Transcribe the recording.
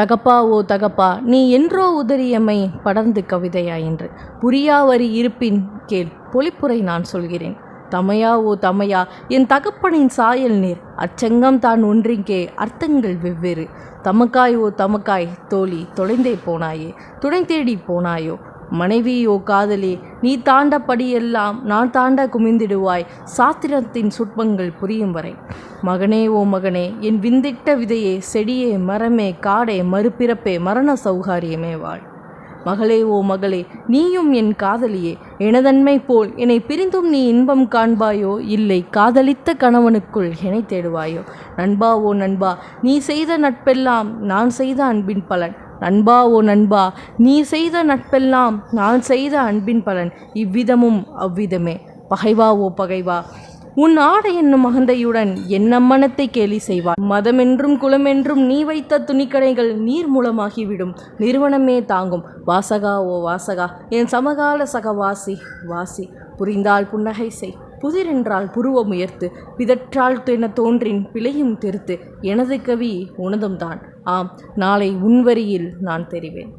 தகப்பா ஓ தகப்பா நீ என்றோ உதறியமை படர்ந்து கவிதையா என்று புரியா வரி இருப்பின் கேள் பொழிப்புரை நான் சொல்கிறேன். தமையா ஓ தமையா என் தகப்பனின் சாயல் நீர். அச்சங்கம் தான் ஒன்றிங்கே அர்த்தங்கள் வெவ்வேறு. தமக்காய் ஓ தமக்காய் தோழி தொலைந்தே போனாயே துணை தேடி போனாயோ? மனைவி ஓ காதலி நீ தாண்டபடியெல்லாம் நான் தாண்ட குமிந்திடுவாய். சாத்திரத்தின் சுட்பங்கள் புரியும் வரை. மகனே ஓ மகனே என் விந்திட்ட விதையே செடியே மரமே காடே மறுபிறப்பே மரண சௌகாரியமே வாழ். மகளே ஓ மகளே நீயும் என் காதலியே எனதன்மை போல் என்னை பிரிந்தும் நீ இன்பம் காண்பாயோ? இல்லை காதலித்த கணவனுக்குள் என்னை தேடுவாயோ? நண்பா ஓ நண்பா நீ செய்த நட்பெல்லாம் நான் செய்த அன்பின் பலன். நண்பா ஓ நண்பா நீ செய்த நட்பெல்லாம் நான் செய்த அன்பின் பலன். இவ்விதமும் அவ்விதமே. பகைவா ஓ பகைவா உன் ஆடை என்னும் அகந்தையுடன் என் மனத்தை கேலி செய்வார். மதமென்றும் குலமென்றும் நீ வைத்த துணிக்கடைகள் நீர் மூலமாகிவிடும். நிறுவனமே தாங்கும். வாசகா ஓ வாசகா என் சமகால சக வாசி வாசி. புரிந்தால் புன்னகை செய். புதிரென்றால் புருவம் உயர்த்து பிதற்றால் என தோன்றின் பிழையும் திருத்து. எனது கவி உனதும் தான் ஆம் நாளை உன் வரியில் நான் தெரிவேன்.